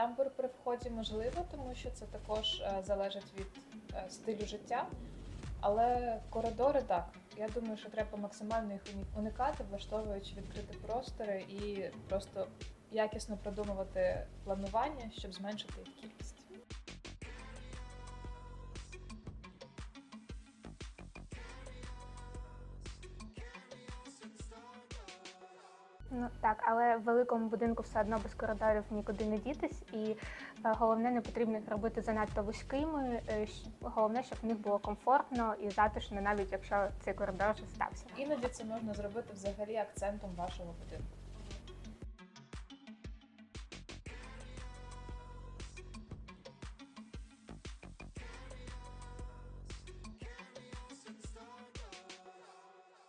Тамбур при вході можливо, тому що це також е, залежить від е, стилю життя. Але коридори так. Я думаю, що треба максимально їх уникати, влаштовуючи відкриті простори і просто якісно продумувати планування, щоб зменшити їх кількість. Ну так, але в великому будинку все одно без коридорів нікуди не дітись, і е, головне не потрібно їх робити занадто вузькими. е, Головне, щоб в них було комфортно і затишно, навіть якщо цей коридор вже стався. Іноді це можна зробити взагалі акцентом вашого будинку.